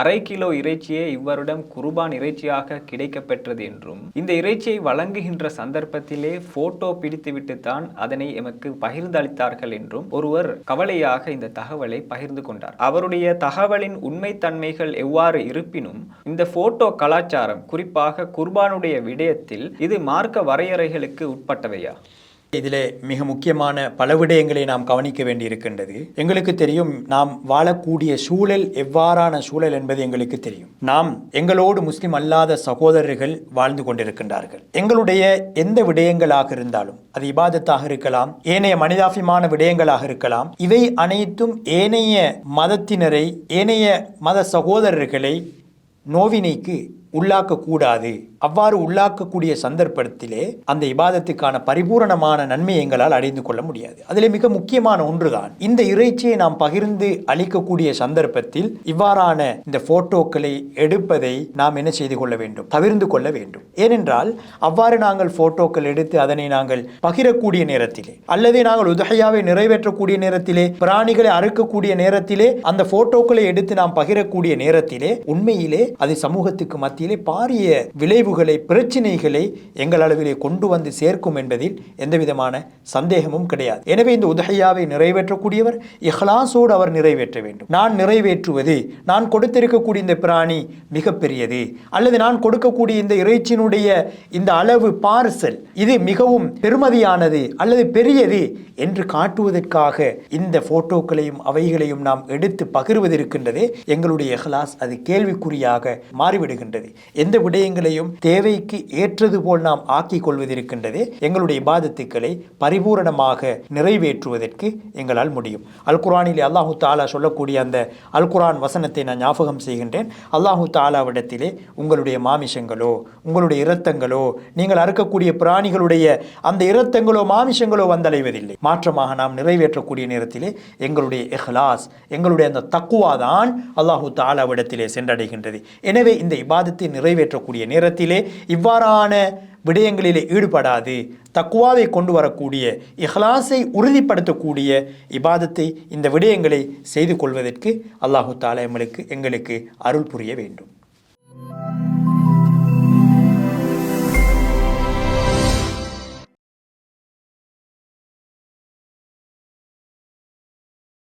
அரை கிலோ இறைச்சியே இவ்வருடம் குர்பான் இறைச்சியாக கிடைக்கப்பெற்றது என்றும் இந்த இறைச்சியை வழங்குகின்ற சந்தர்ப்பத்திலே போட்டோ பிடித்துவிட்டு தான் அதனை எமக்கு பகிர்ந்தளித்தார்கள் என்றும் ஒருவர் கவலையாக இந்த தகவலை பகிர்ந்து கொண்டார். அவருடைய தகவலின் உண்மைத்தன்மைகள் எவ்வாறு இருப்பினும் இந்த போட்டோ கலாச்சாரம் குறிப்பாக குர்பானுடைய விடயத்தில் இது மார்க்க வரையறைகளுக்கு உட்பட்டவையா? இதில் மிக முக்கியமான பல விடயங்களை நாம் கவனிக்க வேண்டியிருக்கின்றது. எங்களுக்கு தெரியும் நாம் வாழக்கூடிய சூழல் எவ்வாறான சூழல் என்பது எங்களுக்கு தெரியும். நாம் எங்களோடு முஸ்லிம் அல்லாத சகோதரர்கள் வாழ்ந்து கொண்டிருக்கின்றார்கள். எங்களுடைய எந்த விடயங்களாக இருந்தாலும் அது இபாதத்தாக இருக்கலாம் ஏனைய மனிதாபிமான விடயங்களாக இருக்கலாம் இவை அனைத்தும் ஏனைய மதத்தினரை ஏனைய மத சகோதரர்களை நோவினைக்கு உள்ளாக்கக்கூடாது. அவ்வாறு உள்ளாக்கக்கூடிய சந்தர்ப்பத்திலே அந்த இபாதத்துக்கான பரிபூரணமான நன்மை எங்களால் அடைந்து கொள்ள முடியாது. அதில் மிக முக்கியமான ஒன்றுதான். இந்த இறைச்சியை நாம் பகிர்ந்து அளிக்கக்கூடிய சந்தர்ப்பத்தில் இவ்வாறான இந்த போட்டோக்களை எடுப்பதை நாம் என்ன செய்து கொள்ள வேண்டும்? தவிர்ந்து கொள்ள வேண்டும். ஏனென்றால் அவ்வாறு நாங்கள் போட்டோக்கள் எடுத்து அதனை நாங்கள் பகிரக்கூடிய நேரத்திலே அல்லது நாங்கள் உதகையாவை நிறைவேற்றக்கூடிய நேரத்திலே பிராணிகளை அறுக்கக்கூடிய நேரத்திலே அந்த போட்டோக்களை எடுத்து நாம் பகிரக்கூடிய நேரத்திலே உண்மையிலே அது சமூகத்துக்கு மத்தியிலே பாரிய விளைவுகளை பிரச்சினைகளை எங்கள் அளவிலே கொண்டு வந்து சேர்க்கும் என்பதில் எந்தவிதமான சந்தேகமும் கிடையாது. எனவே இந்த உதகையாவை நிறைவேற்றக்கூடியவர் இஹ்லாசோடு அவர் நிறைவேற்ற வேண்டும். நான் நிறைவேற்றுவது நான் கொடுத்திருக்கக்கூடிய இந்த பிராணி மிகப்பெரியது அல்லது நான் கொடுக்கக்கூடிய இந்த இறைச்சியினுடைய இந்த அளவு பார்சல் இது மிகவும் பெருமதியானது அல்லது பெரியது என்று காட்டுவதற்காக இந்த போட்டோக்களையும் அவைகளையும் நாம் எடுத்து பகிர்வது எங்களுடைய இஹ்லாஸ். அது கேள்விக்குறியாக மாறிவிடுகின்றது. எந்த விடயங்களையும் தேவைக்கு ஏற்றது போல் நாம் ஆக்கிக் கொள்வதிருக்கின்றதே எங்களுடைய பாதத்துக்களை பரிபூரணமாக நிறைவேற்றுவதற்கு எங்களால் முடியும். அல் குரானிலே அல்லாஹு தாலா சொல்லக்கூடிய அந்த அல் குரான் வசனத்தை நான் ஞாபகம் செய்கின்றேன். அல்லாஹு தாலாவிடத்திலே உங்களுடைய மாமிசங்களோ உங்களுடைய இரத்தங்களோ நீங்கள் அறுக்கக்கூடிய பிராணிகளுடைய அந்த இரத்தங்களோ மாமிசங்களோ வந்தடைவதில்லை. மாற்றமாக நாம் நிறைவேற்றக்கூடிய நேரத்திலே எங்களுடைய இஹ்லாஸ் எங்களுடைய அந்த தக்குவா தான் அல்லாஹு தாலாவிடத்திலே சென்றடைகின்றது. எனவே இந்த இபாதத்தை நிறைவேற்றக்கூடிய நேரத்திலே இவ்வாறான விடயங்களிலே ஈடுபடாது. தக்குவாவை கொண்டு வரக்கூடிய இஹ்லாஸை உறுதிப்படுத்தக்கூடிய இபாதத்தை இந்த விடயங்களை செய்து கொள்வதற்கு அல்லாஹு தாலா எங்களுக்கு எங்களுக்கு அருள் புரிய வேண்டும்.